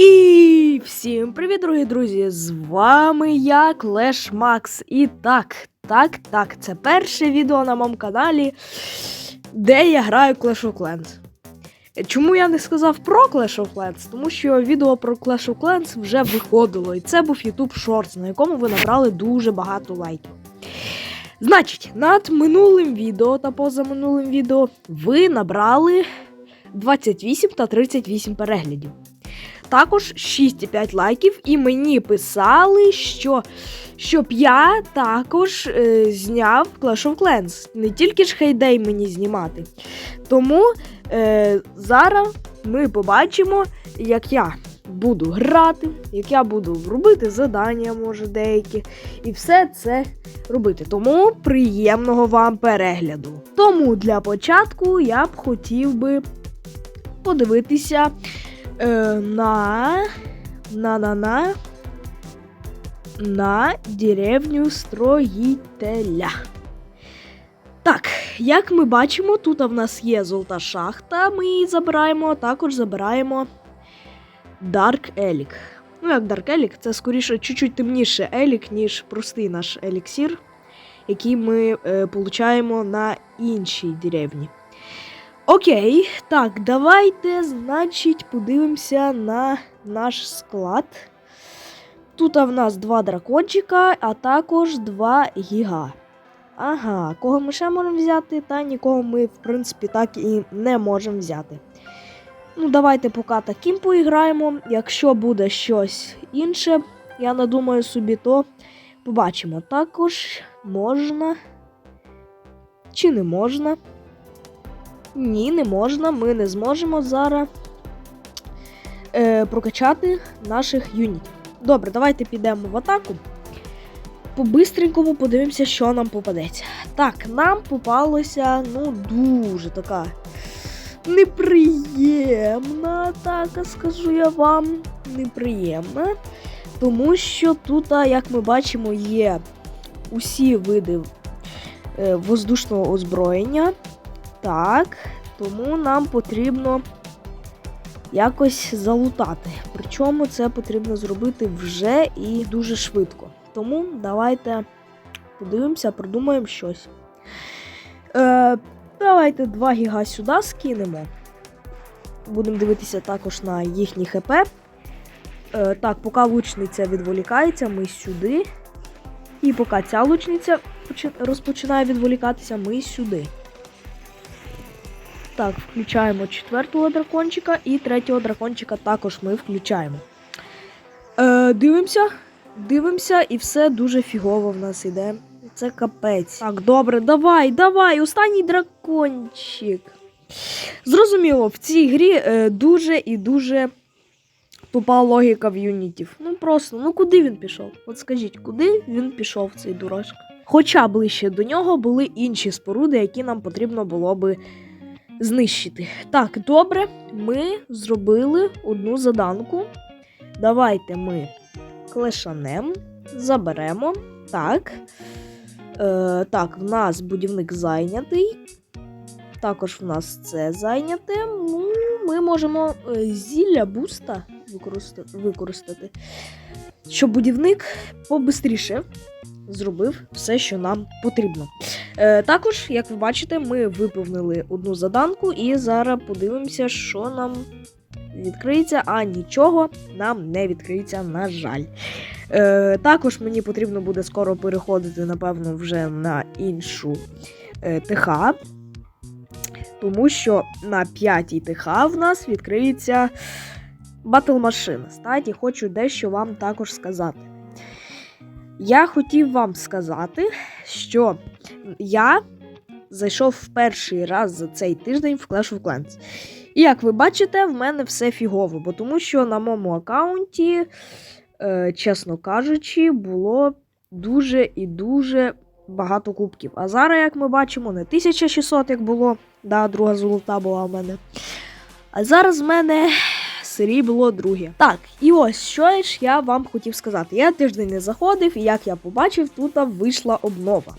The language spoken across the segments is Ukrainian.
І всім привіт, дорогі друзі! З вами я, Клеш Макс. І так, так, так, це перше відео на моєму каналі, де я граю Clash of Clans. Чому я не сказав про Clash of Clans? Тому що відео про Clash of Clans вже виходило, і це був YouTube Shorts, на якому ви набрали дуже багато лайків. Значить, над минулим відео та позаминулим відео ви набрали 28 та 38 переглядів. Також 6,5 лайків, і мені писали, що щоб я також е, зняв Clash of Clans. Не тільки ж хейдей мені знімати. Тому е, зараз ми побачимо, як я буду грати, як я буду робити задання, може, деякі, і все це робити. Тому приємного вам перегляду. Тому для початку я б хотів би подивитися е, на, на, на, на, на деревню строїтеля. Так, як ми бачимо, тут в нас є золота шахта, ми її забираємо, також забираємо Dark Елік. Ну, як Dark Елік, це скоріше чуть-чуть темніше елік, ніж простий наш еліксір, який ми е, получаємо на іншій деревні. Окей, так, давайте, значить, подивимося на наш склад. Тут в нас два дракончика, а також два гіга. Ага, кого ми ще можемо взяти, та нікого ми, в принципі, так і не можемо взяти. Ну, давайте поки таким поіграємо. Якщо буде щось інше, я надумаю собі, то побачимо. Також можна. Чи не можна? Ні, не можна. Ми не зможемо зараз е, прокачати наших юнітів. Добре, давайте підемо в атаку. По-бистренькому подивимося, що нам попадеться. Так, нам попалося, ну, дуже така неприємна атака, скажу я вам. Неприємна. Тому що тут, як ми бачимо, є усі види е, воздушного озброєння. Так, тому нам потрібно якось залутати. Причому це потрібно зробити вже і дуже швидко. Тому давайте подивимося, придумаємо щось. Е, Давайте 2 гіга сюди скинемо. Будемо дивитися також на їхні ХП. Е, так, поки лучниця відволікається, ми сюди. І поки ця лучниця розпочинає відволікатися, ми сюди. Так, включаємо четвертого дракончика і третього дракончика також ми включаємо. Е, дивимося, дивимося, і все дуже фігово в нас іде. Це капець. Так, добре, давай, давай, останній дракончик. Зрозуміло, в цій грі е, дуже і дуже тупа логіка в юнітів. Ну просто, ну куди він пішов? От скажіть, куди він пішов, цей дурашка? Хоча ближче до нього були інші споруди, які нам потрібно було би знищити. Так, добре, ми зробили одну заданку. Давайте ми клешанем, заберемо. Так. Е, так, в нас будівник зайнятий. Також в нас це зайняте. Ну, ми можемо е, зілля буста використати, щоб будівник побистріше зробив все, що нам потрібно. Е, також, як ви бачите, ми виповнили одну заданку, і зараз подивимося, що нам відкриється, а нічого нам не відкриється, на жаль. Е, також мені потрібно буде скоро переходити, напевно, вже на іншу е, ТХ. Тому що на п'ятій ТХ в нас відкриється батл машина. Статі, хочу дещо вам також сказати. Я хотів вам сказати, що я зайшов в перший раз за цей тиждень в Clash of Clans. І як ви бачите, в мене все фігово, бо тому що на моєму аккаунті, е, чесно кажучи, було дуже і дуже багато кубків. А зараз, як ми бачимо, не 1600, як було, да, друга золота була в мене. А зараз в мене срібло друге. Так, і ось що ж я вам хотів сказати. Я тиждень не заходив, і як я побачив, тут вийшла обнова.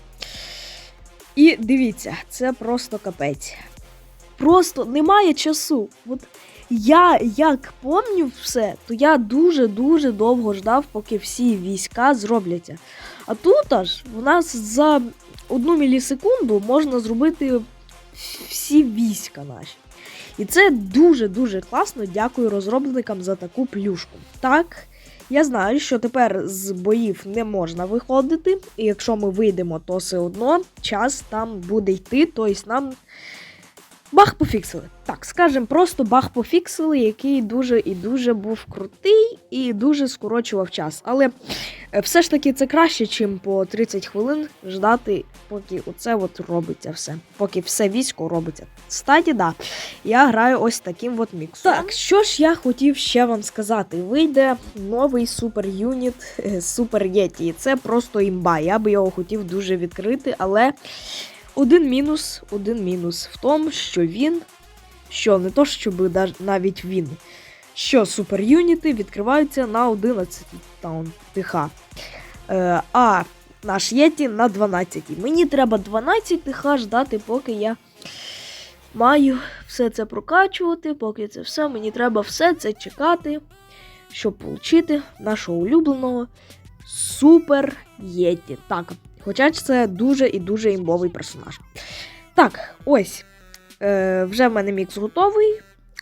І дивіться, це просто капець. Просто немає часу. От я як помню все, то я дуже-дуже довго ждав, поки всі війська зробляться. А тут аж в нас за одну мілісекунду можна зробити всі війська наші. І це дуже-дуже класно. Дякую розробникам за таку плюшку. Так, я знаю, що тепер з боїв не можна виходити, і якщо ми вийдемо, то все одно час там буде йти, тобто нам баг пофіксили. Так, скажемо, просто баг пофіксили, який дуже і дуже був крутий і дуже скорочував час. Але е, все ж таки це краще, чим по 30 хвилин ждати, поки оце от робиться все. Поки все військо робиться. Статі, да. Я граю ось таким от міксом. Так, що ж я хотів ще вам сказати? Вийде новий супер юніт Супер Єті. Це просто імба. Я би його хотів дуже відкрити, але один мінус, один мінус в тому, що він, що не то, щоб навіть він, що супер юніти відкриваються на 11 таун ТХ. Е, а наш Єті на 12. Мені треба 12 ТХ ждати, поки я маю все це прокачувати, поки це все, мені треба все це чекати, щоб отримати нашого улюбленого Супер Єті. Так, хоча це дуже і дуже імбовий персонаж. Так, ось. Е, вже в мене мікс готовий.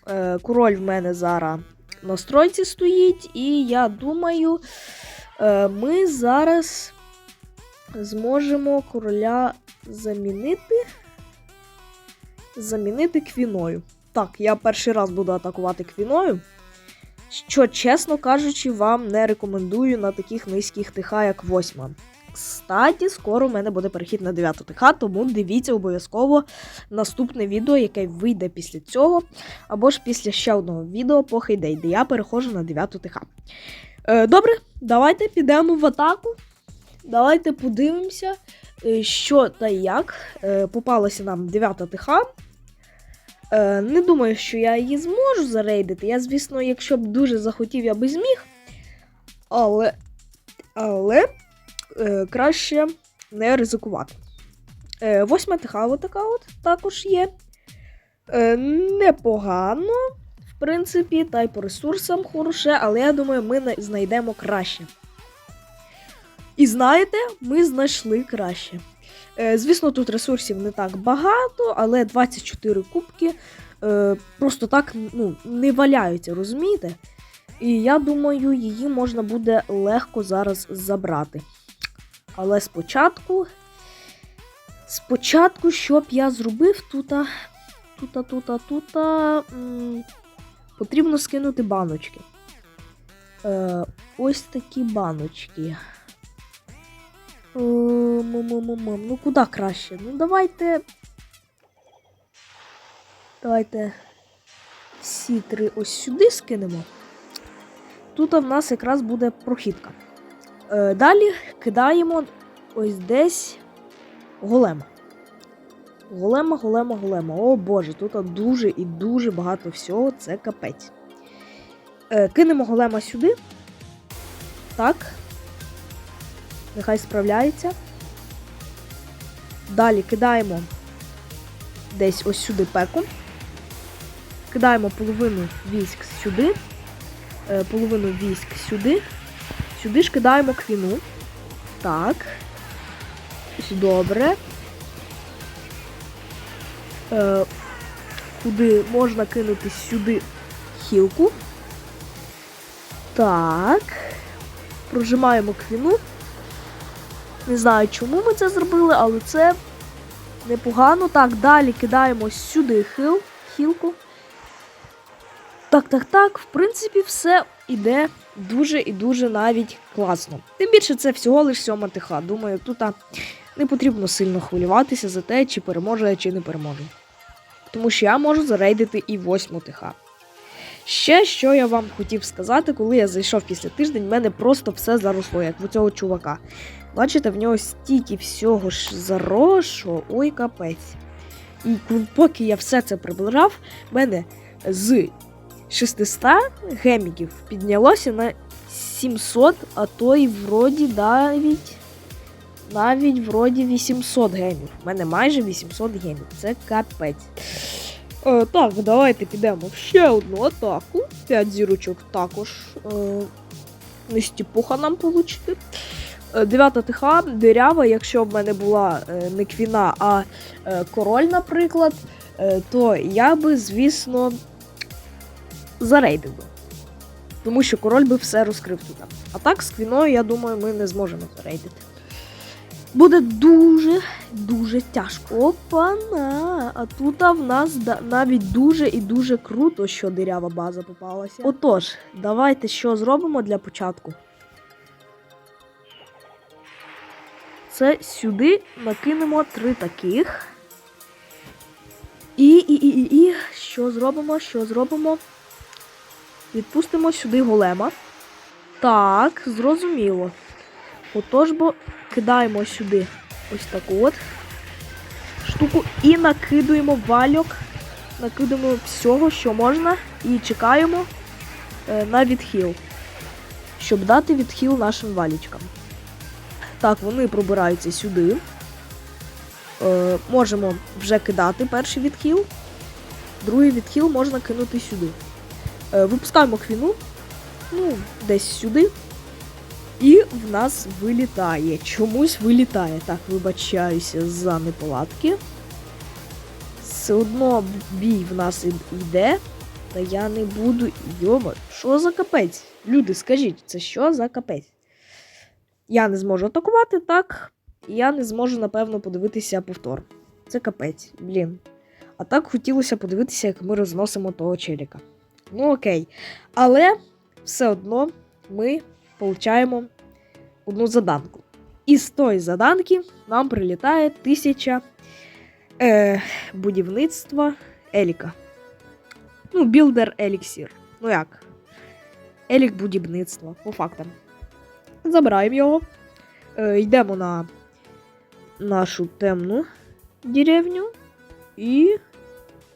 Е, король в мене зараз на стройці стоїть, і я думаю, е, ми зараз зможемо короля замінити. Замінити квіною. Так, я перший раз буду атакувати квіною. Що, чесно кажучи, вам не рекомендую на таких низьких ТХ, як восьма. Кстаті, скоро в мене буде перехід на 9 ТХ, тому дивіться обов'язково наступне відео, яке вийде після цього, або ж після ще одного відео по Хейдей, де я переходжу на 9 ТХ. Е, добре, давайте підемо в атаку. Давайте подивимося, е, що та як. Е, попалася нам 9 ТХ. Е, не думаю, що я її зможу зарейдити. Я, звісно, якщо б дуже захотів, я би зміг. Але. Але е, краще не ризикувати. Е, восьма ТХ така от також є. Е, непогано, в принципі, та й по ресурсам хороше, але я думаю, ми знайдемо краще. І знаєте, ми знайшли краще. Е, звісно, тут ресурсів не так багато, але 24 кубки просто так ну, не валяються, розумієте? І я думаю, її можна буде легко зараз забрати. Але спочатку. Спочатку, що б я зробив тут. Тута, тута, тута. м, Потрібно скинути баночки. Е, ось такі баночки. Е. Ну, куди краще? Ну, давайте. Давайте всі три ось сюди скинемо. Тут в нас якраз буде прохідка. Е, далі кидаємо ось десь голема. Голема, голема, голема. О боже, тут дуже і дуже багато всього, це капець. Е, кинемо голема сюди. Так. Нехай справляється. Далі кидаємо десь ось сюди пеку. Кидаємо половину військ сюди. Е, половину військ сюди. Сюди ж кидаємо квіну. Так. Добре. Е, куди можна кинути сюди хілку. Так. Прожимаємо квіну. Не знаю, чому ми це зробили, але це непогано. Так, далі кидаємо сюди хил, хілку. Так, так, так, в принципі, все іде дуже і дуже навіть класно. Тим більше це всього лиш сьома ТХ. Думаю, тут не потрібно сильно хвилюватися за те, чи переможе чи не переможе. Тому що я можу зарейдити і восьму ТХ. Ще що я вам хотів сказати, коли я зайшов після тиждень, в мене просто все заросло, як в цього чувака. Бачите, в нього стільки всього ж заросло, ой капець. І поки я все це приближав, в мене з 600 геміків піднялося на 700, а то й вроді навіть. Навіть вроді 800 гемів. У мене майже 800 гемів. Це капець. Е, так, давайте підемо в ще одну атаку. 5 зірочок також. Е, не стіпуха нам получити. Е, Дев'ята тиха, дирява, якщо б в мене була е, не квіна, а е, король, наприклад, то я би, звісно, зарейдив би. Тому що король би все розкрив туди. А так з квіною, я думаю, ми не зможемо зарейдити. Буде дуже дуже тяжко. Опана! А тут в нас навіть дуже і дуже круто, що дирява база попалася. Отож, давайте що зробимо для початку. Це сюди накинемо три таких. І, і, і, і, і що зробимо? Що зробимо? Відпустимо сюди голема. Так, зрозуміло. Отож, бо кидаємо сюди ось таку от штуку і накидуємо вальок. Накидуємо всього, що можна, і чекаємо е, на відхил, щоб дати відхил нашим валічкам. Так, вони пробираються сюди. Е, можемо вже кидати перший відхил. Другий відхил можна кинути сюди. Е, випускаємо квіну. Ну, десь сюди. І в нас вилітає. Чомусь вилітає. Так, вибачаюся за неполадки. Все одно бій в нас йде. Та я не буду. Йома, що за капець? Люди, скажіть, це що за капець? Я не зможу атакувати, так. І я не зможу, напевно, подивитися повтор. Це капець, блін. А так хотілося подивитися, як ми розносимо того челіка. Ну окей. Але все одно ми получаємо одну заданку. І з тої заданки нам прилітає тисяча е, будівництва Еліка. Ну, білдер еліксір. Ну як? Елік будівництва, по фактам. Забираємо його. Е, йдемо на нашу темну деревню. І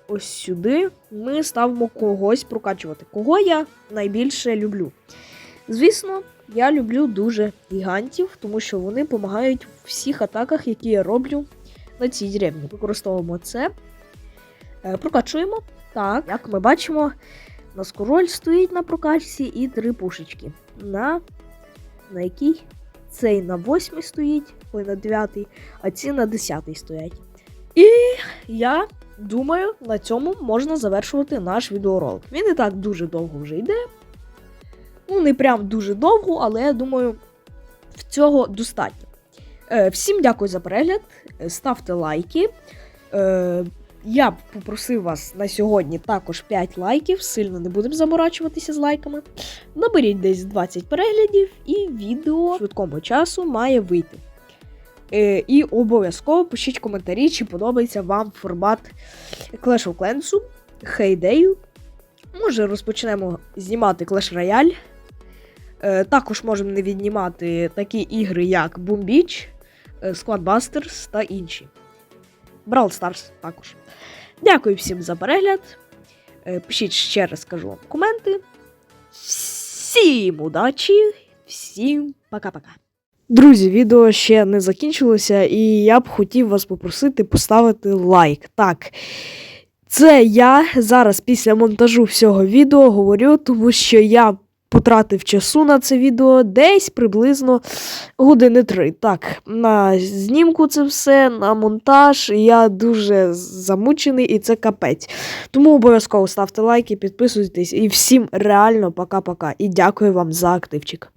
ось сюди ми ставимо когось прокачувати. Кого я найбільше люблю? Звісно, я люблю дуже гігантів, тому що вони допомагають в всіх атаках, які я роблю на цій деревні. Використовуємо це. Е, Прокачуємо. Так, як ми бачимо, у нас король стоїть на прокачці і три пушечки. На, на якій? Цей на восьмій стоїть, ой, на дев'ятий, а ці на десятий стоять. І я думаю, на цьому можна завершувати наш відеоролик. Він і так дуже довго вже йде. Ну, не прям дуже довго, але я думаю, в цього достатньо. Е, всім дякую за перегляд. Е, Ставте лайки. Е, я б попросив вас на сьогодні також 5 лайків. Сильно не будемо заморачуватися з лайками. Наберіть десь 20 переглядів, і відео швидкому часу має вийти. Е, і обов'язково пишіть коментарі, чи подобається вам формат Clash of Clans, Хейдею. Може, розпочнемо знімати Clash Royale. Е, також можемо не віднімати такі ігри, як Boom Beach, е, Squad Busters та інші. Brawl Stars також. Дякую всім за перегляд. Пишіть ще раз скажу коменти. Всім удачі, всім пока-пока. Друзі, відео ще не закінчилося, і я б хотів вас попросити поставити лайк. Так. Це я зараз після монтажу всього відео говорю, тому що я потратив часу на це відео десь приблизно години три. Так, на знімку це все, на монтаж. Я дуже замучений і це капець. Тому обов'язково ставте лайки, підписуйтесь і всім реально пока-пока. І дякую вам за активчик.